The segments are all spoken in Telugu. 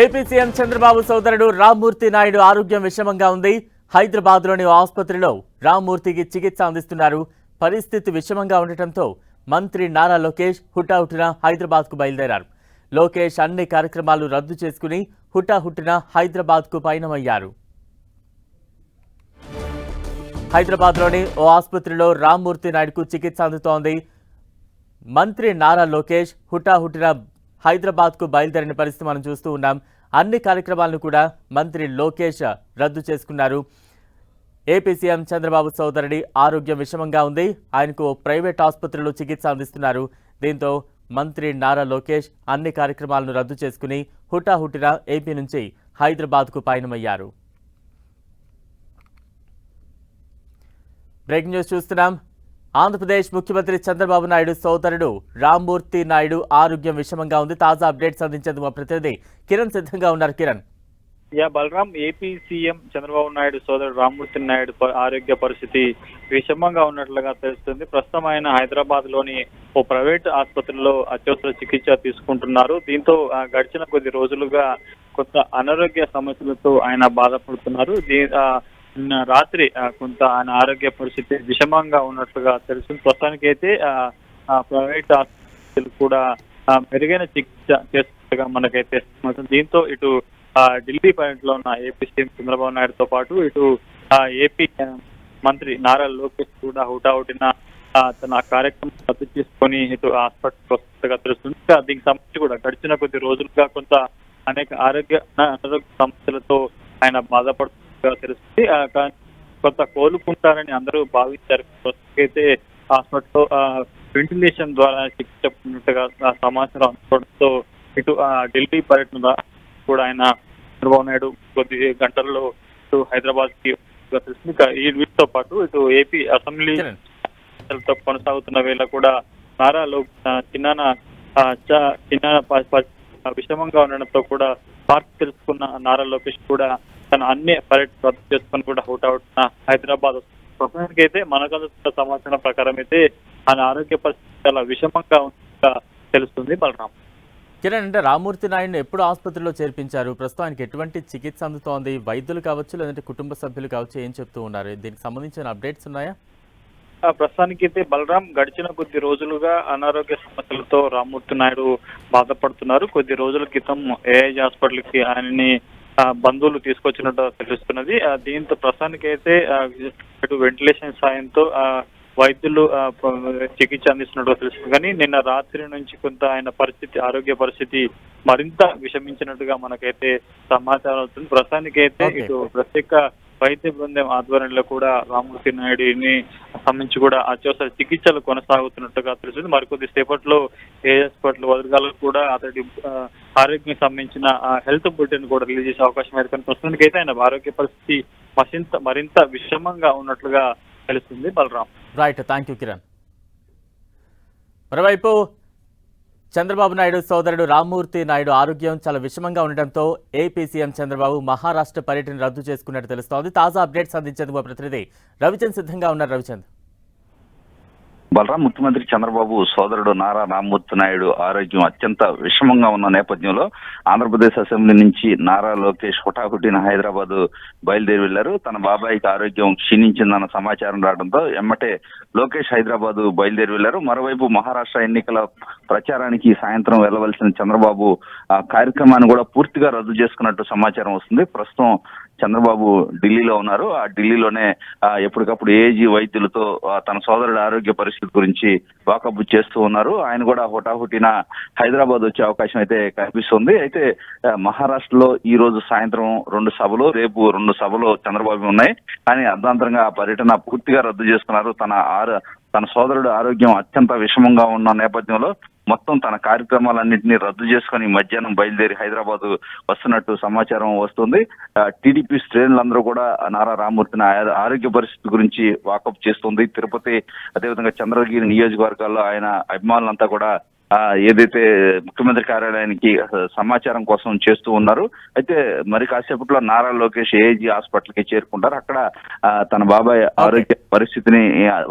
ఏపీ సీఎం చంద్రబాబు సోదరుడు రామ్మూర్తి నాయుడు ఆరోగ్యం విషమంగా ఉంది. హైదరాబాద్లోని ఓ ఆసుపత్రిలో రామ్మూర్తికి చికిత్స అందిస్తున్నారు. పరిస్థితి విషమంగా ఉండటంతో మంత్రి నారా లోకేష్ హుటాహుటిన హైదరాబాద్కు బయలుదేరారు. లోకేష్ అన్ని కార్యక్రమాలు రద్దు చేసుకుని హుటాహుటిన హైదరాబాద్కు పయనమయ్యారు. హైదరాబాద్లోని ఓ ఆసుపత్రిలో రామ్మూర్తి నాయుడుకు చికిత్స అందుతోంది. మంత్రి నారా లోకేష్ హుటాహుటిన హైదరాబాద్కు బయలుదేరిన పరిస్థితి మనం చూస్తూ ఉన్నాం. అన్ని కార్యక్రమాలను కూడా మంత్రి లోకేష్ రద్దు చేసుకున్నారు. ఏపీ సీఎం చంద్రబాబు సోదరుడి ఆరోగ్యం విషమంగా ఉంది. ఆయనకు ఓ ప్రైవేట్ ఆసుపత్రిలో చికిత్స అందిస్తున్నారు. దీంతో మంత్రి నారా లోకేష్ అన్ని కార్యక్రమాలను రద్దు చేసుకుని హుటాహుటిన ఏపీ నుంచి హైదరాబాద్కు పయనమయ్యారు. బ్రేకింగ్ న్యూస్ చూస్తున్నాం. ఆంధ్రప్రదేశ్ ముఖ్యమంత్రి చంద్రబాబు నాయుడు సోదరుడు రామ్మూర్తి నాయుడు ఆరోగ్యం విషమంగా ఉంది. తాజా అప్డేట్స్ అందించేందుకు మా ప్రతినిధి కిరణ్ సిద్ధంగా ఉన్నారు. Kiran. Yeah Balaram AP CM Chandrababu Naidu సోదరుడు రామ్మూర్తి నాయుడు ఆరోగ్య పరిస్థితి విషమంగా ఉన్నట్లుగా తెలుస్తుంది. ప్రస్తుతం ఆయన హైదరాబాద్లోని ఓ ప్రైవేట్ ఆసుపత్రిలో అత్యవసర చికిత్స తీసుకుంటున్నారు. దీంతో గడిచిన కొద్ది రోజులుగా కొంత అనారోగ్య సమస్యలతో ఆయన బాధపడుతున్నారు. దీని నిన్న రాత్రి ఆ, కొంత ఆయన ఆరోగ్య పరిస్థితి విషమంగా ఉన్నట్లుగా తెలుస్తుంది. ప్రస్తుతానికి అయితే ప్రైవేట్ హాస్పిటల్ కూడా మెరుగైన చికిత్స చేస్తున్నట్టుగా మనకైతే దీంతో ఇటు ఆ, ఢిల్లీ లో ఉన్న ఏపీ సీఎం చంద్రబాబు నాయుడుతో పాటు ఇటు ఆ, ఏపీ మంత్రి నారా లోకేష్ కూడా హుటాహుటిన తన కార్యక్రమం రద్దు చేసుకొని ఇటు హాస్పిటల్ వస్తున్నట్టుగా తెలుస్తుంది. దీనికి సంబంధించి కూడా గడిచిన కొద్ది రోజులుగా కొంత అనేక ఆరోగ్య సమస్యలతో ఆయన బాధపడుతున్నారు. తెలుస్తుంది కానీ కొంత కోలుకుంటారని అందరూ భావించారు ప్రస్తుతమైతే హాస్పిటల్లో వెంటిలేషన్ ద్వారా చికిత్స పొందినట్టుగా సమాచారం అందుకోవడంతో ఇటు ఢిల్లీ పర్యటన కూడా ఆయన చంద్రబాబు నాయుడు కొద్ది గంటల్లో ఇటు హైదరాబాద్కి తెలుస్తుంది ఈ వీటితో పాటు ఇటు ఏపీ అసెంబ్లీ కొనసాగుతున్న వేళ కూడా నారా లో ఆ, చిన్నాన ఆ, చ- చిన్నాన ప- ప- ఆ, విషమంగా ఉండడంతో కూడా పార్క్ తెలుసుకున్న నారా లోకేష్ కూడా తన అన్ని పర్యటన రద్దు చేసుకొని కూడా హుటాహుటిన హైదరాబాద్ ప్రస్తుతానికి అయితే మనకు అందుతున్న సమాచారం ప్రకారం అయితే ఆయన ఆరోగ్య పరిస్థితి చాలా విషమంగా ఉన్నట్టుగా తెలుస్తుంది బలరాం. కిరణ్ అంటే రామ్మూర్తి నాయుడుని ఎప్పుడు ఆసుపత్రిలో చేర్పించారు? ప్రస్తుతం ఆయనకి ఎటువంటి చికిత్స అందుతోంది? వైద్యులు కావచ్చు లేదంటే కుటుంబ సభ్యులు కావచ్చు ఏం చెప్తూ ఉన్నారు? దీనికి సంబంధించిన అప్డేట్స్ ఉన్నాయా? ఆ, ప్రస్తుతానికైతే బలరాం గడిచిన కొద్ది రోజులుగా అనారోగ్య సమస్యలతో రామ్మూర్తి నాయుడు బాధపడుతున్నారు. కొద్ది రోజుల క్రితం ఏఐజీ హాస్పిటల్కి ఆయనని బంధువులు తీసుకొచ్చినట్టు తెలుస్తున్నది. దీంతో ప్రస్తుతానికైతే ఆ, ఇటు వెంటిలేషన్ సాయంతో ఆ, వైద్యులు చికిత్స అందిస్తున్నట్టు తెలుస్తుంది. కానీ నిన్న రాత్రి నుంచి కొంత ఆయన పరిస్థితి ఆరోగ్య పరిస్థితి మరింత విషమించినట్టుగా మనకైతే సమాచారం అవుతుంది ప్రస్తుతానికైతే. ఇటు ప్రత్యేక వైద్య బృందం ఆధ్వర్యంలో కూడా రామమూర్తి నాయుడిని సంబంధించి కూడా అత్యవసర చికిత్సలు కొనసాగుతున్నట్టుగా తెలిసింది మరికొద్ది సేపట్లో ఏ హాస్పిటల్ వదలగాలకు కూడా అతడి ఆరోగ్యం సంబంధించిన హెల్త్ బులెటిన్ కూడా రిలీజ్ చేసే అవకాశం అయితే కనిపిస్తుంది అయితే ఆయన ఆరోగ్య పరిస్థితి మరింత మరింత విషమంగా ఉన్నట్లుగా తెలుస్తుంది Balaram. Right thank you Kiran మరోవైపు చంద్రబాబు నాయుడు సోదరుడు రామ్మూర్తి నాయుడు ఆరోగ్యం చాలా విషమంగా ఉండటంతో ఏపీ సీఎం చంద్రబాబు మహారాష్ట్ర పర్యటన రద్దు చేసుకున్నట్టు తెలుస్తోంది. తాజా అప్డేట్స్ అందించేందుకు ప్రతినిధి రవిచంద్ సిద్ధంగా ఉన్నారు. రవిచంద్. బలరాం ముఖ్యమంత్రి చంద్రబాబు సోదరుడు నారా రామ్మూర్తి నాయుడు ఆరోగ్యం అత్యంత విషమంగా ఉన్న నేపథ్యంలో ఆంధ్రప్రదేశ్ అసెంబ్లీ నుంచి నారా లోకేష్ హుటాహుటిన హైదరాబాద్ బయలుదేరి వెళ్ళారు. తన బాబాయికి ఆరోగ్యం క్షీణించిందన్న సమాచారం రావడంతో ఎమ్మటే లోకేష్ హైదరాబాద్ బయలుదేరి వెళ్ళారు. మరోవైపు మహారాష్ట్ర ఎన్నికల ప్రచారానికి సాయంత్రం వెళ్ళవలసిన చంద్రబాబు ఆ కార్యక్రమాన్ని కూడా పూర్తిగా రద్దు చేసుకున్నట్టు సమాచారం వస్తుంది. ప్రస్తుతం చంద్రబాబు ఢిల్లీలో ఉన్నారు. ఆ ఢిల్లీలోనే ఎప్పటికప్పుడు ఏజీ వైద్యులతో ఆ, తన సోదరుడు ఆరోగ్య పరిస్థితి గురించి వాకబు చేస్తూ ఉన్నారు. ఆయన కూడా హుటాహుటిన హైదరాబాద్ వచ్చే అవకాశం అయితే కనిపిస్తుంది. అయితే మహారాష్ట్రలో ఈ రోజు సాయంత్రం రెండు సభలు రేపు రెండు సభలు చంద్రబాబు ఉన్నాయి. కానీ అర్ధాంతరంగా పర్యటన పూర్తిగా రద్దు చేసుకున్నారు తన ఆరు తన సోదరుడు ఆరోగ్యం అత్యంత విషమంగా ఉన్న నేపథ్యంలో మొత్తం తన కార్యక్రమాలన్నింటినీ రద్దు చేసుకుని మధ్యాహ్నం బయలుదేరి హైదరాబాద్ వస్తున్నట్టు సమాచారం వస్తుంది. టీడీపీ శ్రేణులందరూ కూడా నారా రామూర్తిని ఆరోగ్య పరిస్థితి గురించి వాకప్ చేస్తుంది. తిరుపతి అదేవిధంగా చంద్రగిరి నియోజకవర్గాల్లో ఆయన అభిమానులంతా కూడా ఏదైతే ముఖ్యమంత్రి కార్యాలయానికి సమాచారం కోసం చేస్తూ ఉన్నారు అయితే మరి కాసేపట్లో నారా లోకేష్ ఏజీ హాస్పిటల్కి చేరుకుంటారు. అక్కడ తన బాబాయ్ ఆరోగ్య పరిస్థితిని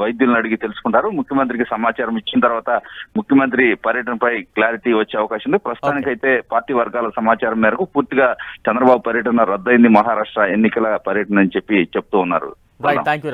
వైద్యులను అడిగి తెలుసుకుంటారు. ముఖ్యమంత్రికి సమాచారం ఇచ్చిన తర్వాత ముఖ్యమంత్రి పర్యటనపై క్లారిటీ వచ్చే అవకాశం ఉంది. ప్రస్తుతానికైతే పార్టీ వర్గాల సమాచారం మేరకు పూర్తిగా చంద్రబాబు పర్యటన రద్దయింది. మహారాష్ట్ర ఎన్నికల పర్యటన అని చెప్పి చెప్తూ ఉన్నారు. Thank you